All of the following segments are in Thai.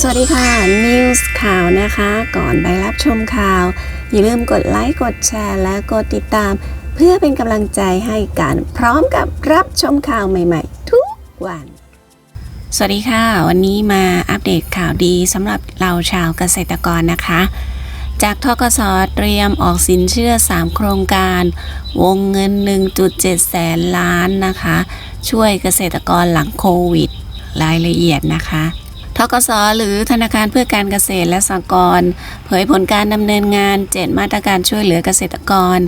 สวัสดีค่ะ News ข่าวนะคะ ก่อนไปรับชมข่าว อย่าลืมกดไลค์ กดแชร์ และกดติดตาม เพื่อเป็นกำลังใจให้กันพร้อมกับรับชมข่าวใหม่ๆ ทุกวัน สวัสดีค่ะ วันนี้มาอัปเดตข่าวดีสำหรับเราชาวเกษตรกรนะคะ จากทกสเตรียมออกสินเชื่อ 3 โครงการ วงเงิน 1.7 แสนล้านนะคะ ช่วยเกษตรกรหลังโควิด รายละเอียดนะคะ ทกสหรือธนาคารเพื่อการเกษตรและสหกรณ์เผยผลการดำเนินงาน 7 มาตรการช่วยเหลือเกษตรกร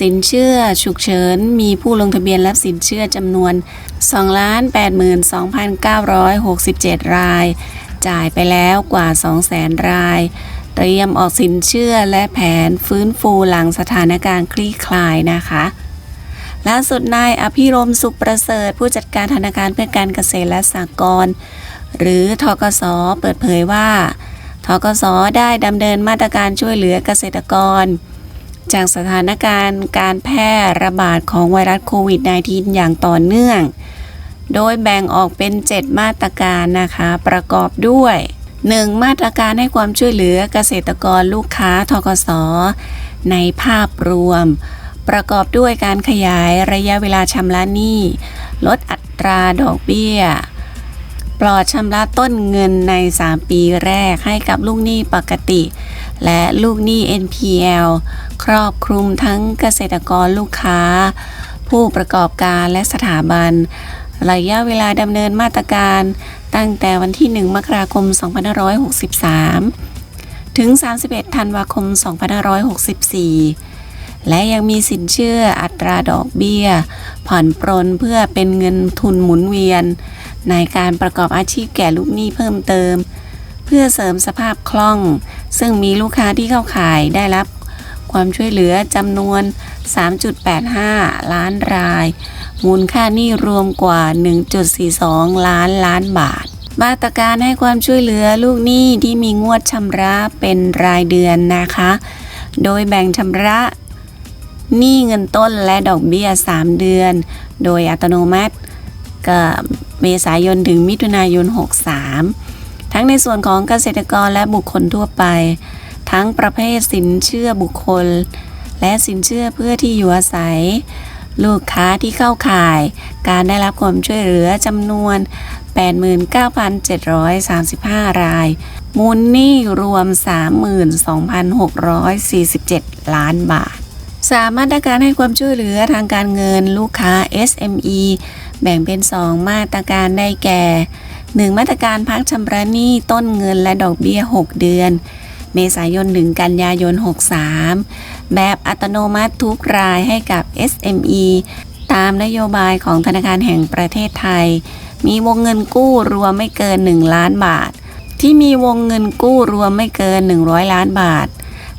สินเชื่อ ฉุกเฉิน มีผู้ลงทะเบียนรับสินเชื่อจำนวน 282,967 ราย จ่ายไปแล้วกว่า 200,000 ราย เตรียมออกสินเชื่อและแผนฟื้นฟูหลังสถานการณ์คลี่คลายนะคะล่าสุดนายอภิรมสุขประเสริฐ ผู้จัดการธนาคารเพื่อการเกษตรและสหกรณ์ หรือทกสเปิดเผยว่าทกสได้ดำเนินมาตรการช่วยเหลือเกษตรกร จากสถานการณ์การแพร่ระบาดของไวรัสโควิด -19 อย่างต่อเนื่อง โดยแบ่งออกเป็น 7 มาตรการนะคะประกอบด้วย 1. มาตรการให้ความช่วยเหลือเกษตรกรลูกค้าทกสในภาพรวม ประกอบด้วยการขยายระยะเวลาชำระหนี้ ลดอัตราดอกเบี้ย ปลอดชำระต้นเงินใน 3 ปีแรกให้กับลูกหนี้ปกติ และลูกหนี้ NPL ครอบคลุมทั้งเกษตรกรลูกค้า ผู้ประกอบการและสถาบัน ระยะเวลาดำเนินมาตรการตั้งแต่วันที่ 1 มกราคม 2563 ถึง 31 ธันวาคม 2564 และยังมีสินเชื่ออัตราดอกเบี้ย ผ่อนปรนเพื่อเป็นเงินทุนหมุนเวียน ในการประกอบอาชีพแก่ลูกหนี้เพิ่มเติม เพื่อเสริมสภาพคล่อง ซึ่งมีลูกค้าที่เข้าขายได้รับความช่วยเหลือจำนวน 3.85 ล้านราย มูลค่าหนี้รวมกว่า 1.42 ล้านล้านบาท มาตรการให้ความช่วยเหลือลูกหนี้ที่มีงวดชำระเป็นรายเดือนนะคะ โดยแบ่งชำระหนี้เงินต้นและดอกเบี้ย 3 เดือน โดยอัตโนมัติกับ เมษายนถึงมิถุนายน 63 ทั้งในส่วนของเกษตรกรและบุคคลทั่วไป ทั้งประเภทสินเชื่อบุคคล และสินเชื่อเพื่อที่อยู่อาศัย ลูกค้าที่เข้าข่าย การได้รับความช่วยเหลือจำนวน 89,735 ราย มูลหนี้รวม 32,647 ล้านบาท สามมาตรการให้ความช่วยเหลือทางการเงินลูกค้า SME แบ่งเป็น 2 มาตรการได้แก่ 1 มาตรการพักชำระหนี้ต้นเงินและดอกเบี้ย 6 เดือน เมษายนถึงกันยายน 63 แบบอัตโนมัติทุกรายให้กับ SME ตามนโยบายของธนาคารแห่งประเทศไทย มีวงเงินกู้รวมไม่เกิน 1 ล้านบาท ที่มีวงเงินกู้รวมไม่เกิน 100 ล้านบาท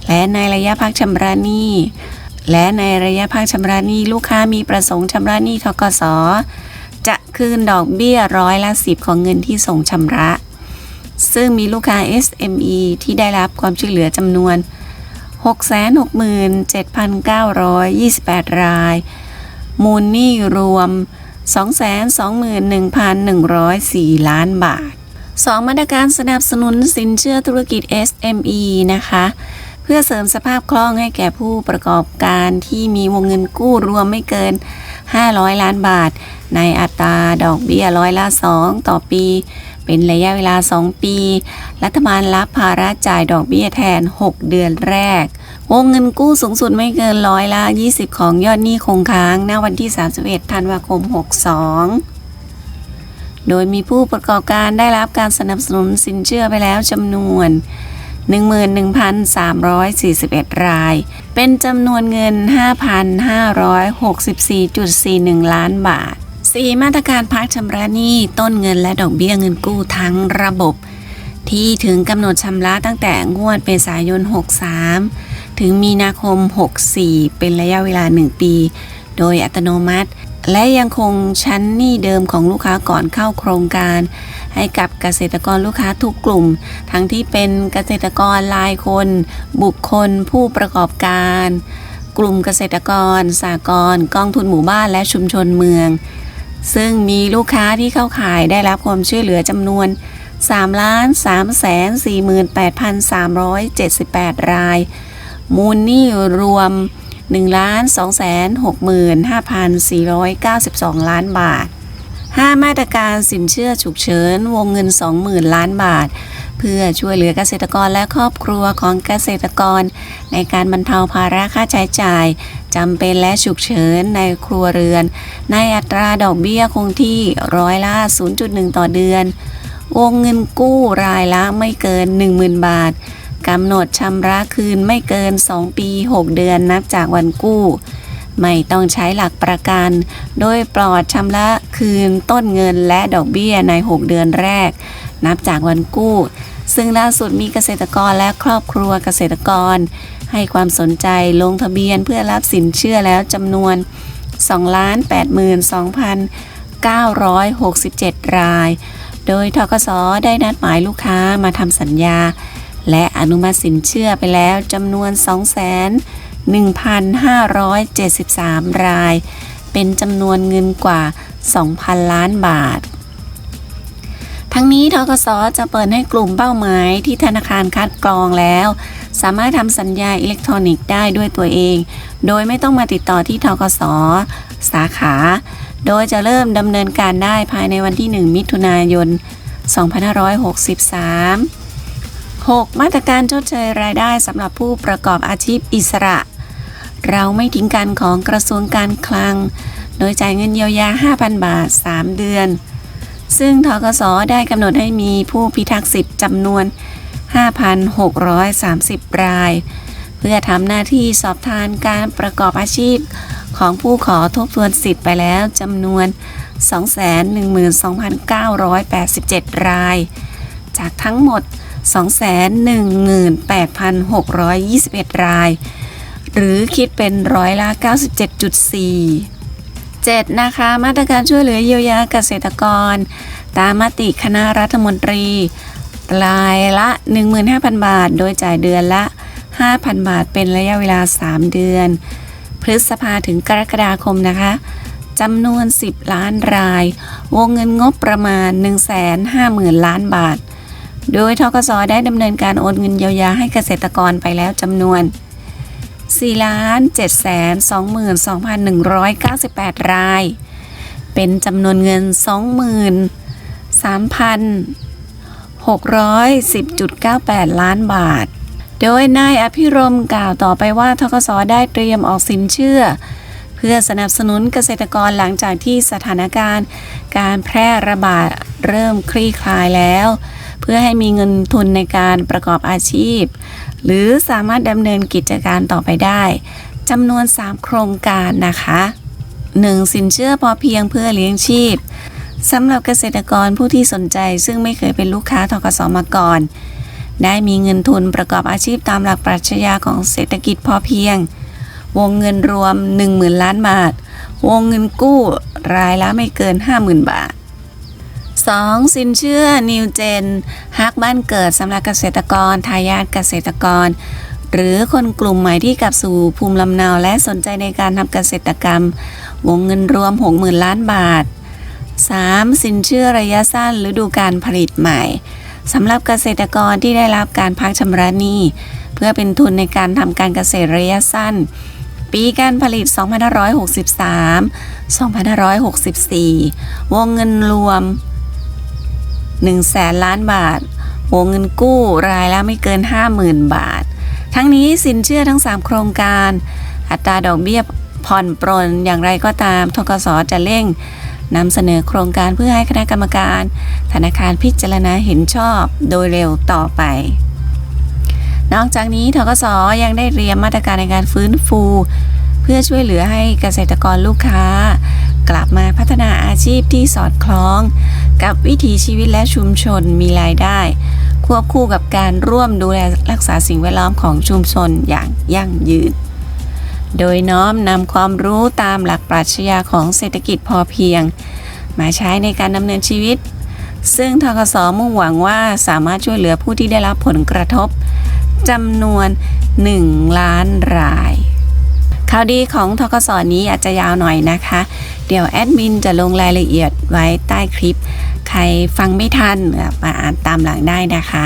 และในระยะพักชำระหนี้ และในระยะพักชำระหนี้ลูกค้ามีประสงค์ชำระหนี้ทกสจะคืนดอกเบี้ยร้อยละสิบของเงินที่ส่งชำระ ซึ่งมีลูกค้า SME ที่ได้รับความช่วยเหลือจำนวน 667,928 ราย มูลหนี้รวม 221,104 ล้านบาท 2 มาตรการสนับสนุนสินเชื่อธุรกิจ SME นะคะ เพื่อเสริมสภาพคล่องให้แก่ผู้ประกอบการที่มีวงเงินกู้รวมไม่เกิน 500 ล้านบาท ในอัตราดอกเบี้ยร้อยละ 2 ต่อปี เป็นระยะเวลา 2 ปี รัฐบาลรับภาระจ่ายดอกเบี้ยแทน 6 เดือนแรก วงเงินกู้สูงสุดไม่เกินร้อยละ 20 ของยอดหนี้คงค้างณวันที่ 31 ธันวาคม 62โดยมีผู้ประกอบการได้รับการสนับสนุนสินเชื่อไปแล้วจำนวน 11,341 ราย เป็นจำนวนเงิน 5,564.41 ล้านบาท 4 มาตรการพักชำระหนี้ต้นเงินและดอกเบี้ยเงินกู้ทั้งระบบ ที่ถึงกำหนดชำระตั้งแต่งวดเมษายน 63 ถึงมีนาคม 64 เป็นระยะเวลา 1 ปี โดยอัตโนมัติ และยังคงชั้นหนี้เดิมของลูกค้าก่อนเข้าโครงการ ให้กับเกษตรกรลูกค้าทุกกลุ่ม ทั้งที่เป็นเกษตรกรรายคน บุคคลผู้ประกอบการ กลุ่มเกษตรกรสากลกองทุนหมู่บ้านและชุมชนเมือง ซึ่งมีลูกค้าที่เข้าขายได้รับความช่วยเหลือจำนวน3ล้าน3แสน48,378 ราย มูลหนี้รวม1ล้าน2แสน65,492 ล้านบาท 5 มาตรการสินเชื่อฉุกเฉิน วงเงิน 20,000 ล้านบาท เพื่อช่วยเหลือเกษตรกรและครอบครัวของเกษตรกร ในการบรรเทาภาระค่าใช้จ่ายจำเป็นและฉุกเฉินในครัวเรือน ในอัตราดอกเบี้ยคงที่ร้อยละ 0.1 ต่อเดือน วงเงินกู้รายละไม่เกิน 10,000 บาทกำหนดชำระคืนไม่เกิน 2 ปี 6 เดือนนับจากวันกู้ ไม่ต้องใช้หลักประกัน โดยปลอดชำระคืนต้นเงินและดอกเบี้ยใน 6 เดือนแรก นับจากวันกู้ ซึ่งล่าสุดมีเกษตรกรและครอบครัวเกษตรกร ให้ความสนใจลงทะเบียนเพื่อรับสินเชื่อแล้วจำนวน 282,967 ราย โดยทกสได้นัดหมายลูกค้ามาทำสัญญา และอนุมัติสินเชื่อไปแล้วจำนวน 1,573 ราย เป็นจำนวนเงินกว่า 2,000 ล้านบาท ทั้งนี้ทกสจะเปิดให้กลุ่มเป้าหมายที่ธนาคารคัดกรองแล้ว สามารถทำสัญญาอิเล็กทรอนิกส์ได้ด้วยตัวเอง โดยไม่ต้องมาติดต่อที่ทกสสาขา โดยจะเริ่มดำเนินการได้ภายในวันที่ 1 มิถุนายน 2563 6 มาตรการชดเชยรายได้สำหรับผู้ประกอบอาชีพอิสระ เราไม่ทิ้งกันของกระทรวงการคลัง โดยจ่ายเงินเยียวยา 5,000 บาท 3 เดือน ซึ่งทกสได้กำหนดให้มีผู้พิทักษ์สิทธิ์จำนวน 5,630 ราย เพื่อทำหน้าที่สอบทานการประกอบอาชีพของผู้ขอทบทวนสิทธิ์ไปแล้วจำนวน 212,987 ราย จากทั้งหมด 218,621 ราย หรือคิดเป็นร้อยละ 97.4 7นะคะมาตรการช่วยเหลือเยียวยาเกษตรกร ตามมติคณะรัฐมนตรี รายละ 15,000 บาท โดยจ่ายเดือนละ 5,000 บาทเป็นระยะเวลา 3 เดือน พฤษภาถึงกรกฎาคมนะคะจำนวน 10 ล้านราย วงเงินงบประมาณ 150,000 ล้านบาท โดยทกสได้ดำเนินการโอนเงินเยียวยาให้เกษตรกรไปแล้วจำนวน 4ล้าน7 2 2 1 9 8 ราย เป็นจำนวนเงิน 23,610.98 ล้านบาท โดยนายอภิรม์กล่าวต่อไปว่าทกสได้เตรียมออกสินเชื่อ เพื่อสนับสนุนเกษตรกรหลังจากที่สถานการณ์ การแพร่ระบาดเริ่มคลี่คลายแล้ว เพื่อให้มีเงินทุนในการประกอบอาชีพ หรือสามารถดำเนินกิจการต่อไปได้จำนวน 3 โครงการนะคะ 1. สินเชื่อพอเพียงเพื่อเลี้ยงชีพสำหรับเกษตรกรผู้ที่สนใจ ซึ่งไม่เคยเป็นลูกค้าทกสมาก่อน ได้มีเงินทุนประกอบอาชีพตามหลักปรัชญาของเศรษฐกิจพอเพียง วงเงินรวม 10,000 ล้านบาท วงเงินกู้รายละไม่เกิน 50,000 บาท 2. สินเชื่อ New Gen ฮักบ้านเกิดสำหรับเกษตรกรทายาทเกษตรกร หรือคนกลุ่มใหม่ที่กลับสู่ภูมิลำเนาและสนใจในการทำเกษตรกรรม วงเงินรวม 60,000 ล้านบาท 3. สินเชื่อระยะสั้นฤดูการผลิตใหม่สำหรับเกษตรกรที่ได้รับการพักชำระหนี้เพื่อเป็นทุนในการทำการเกษตรระยะสั้น ปีการผลิต 2563 2564 วงเงินรวม 1แสนล้านบาท วงเงินกู้รายละไม่เกิน 50,000 บาท ทั้งนี้สินเชื่อทั้ง 3 โครงการ อัตราดอกเบี้ยผ่อนปรนอย่างไรก็ตามทกสจะเร่งนำเสนอโครงการเพื่อให้คณะกรรมการ ธนาคารพิจารณาเห็นชอบโดยเร็วต่อไป นอกจากนี้ทกสยังได้เตรียมมาตรการในการฟื้นฟู เพื่อช่วยเหลือให้เกษตรกรลูกค้า กลับมาพัฒนาอาชีพที่สอดคล้อง กับวิถีชีวิตและชุมชนมีรายได้ ควบคู่กับการร่วมดูแลรักษาสิ่งแวดล้อมของชุมชนอย่างยั่งยืน โดยน้อมนำความรู้ตามหลักปรัชญาของเศรษฐกิจพอเพียง มาใช้ในการดำเนินชีวิต ซึ่งทกสมุ่งหวังว่าสามารถช่วยเหลือผู้ที่ได้รับผลกระทบจำนวน 1 ล้านรายข่าวดีของทกสนี้อาจจะยาวหน่อยนะคะ เดี๋ยวแอดมินจะลงรายละเอียดไว้ใต้คลิป ใครฟังไม่ทันมาอ่านตามหลังได้นะคะ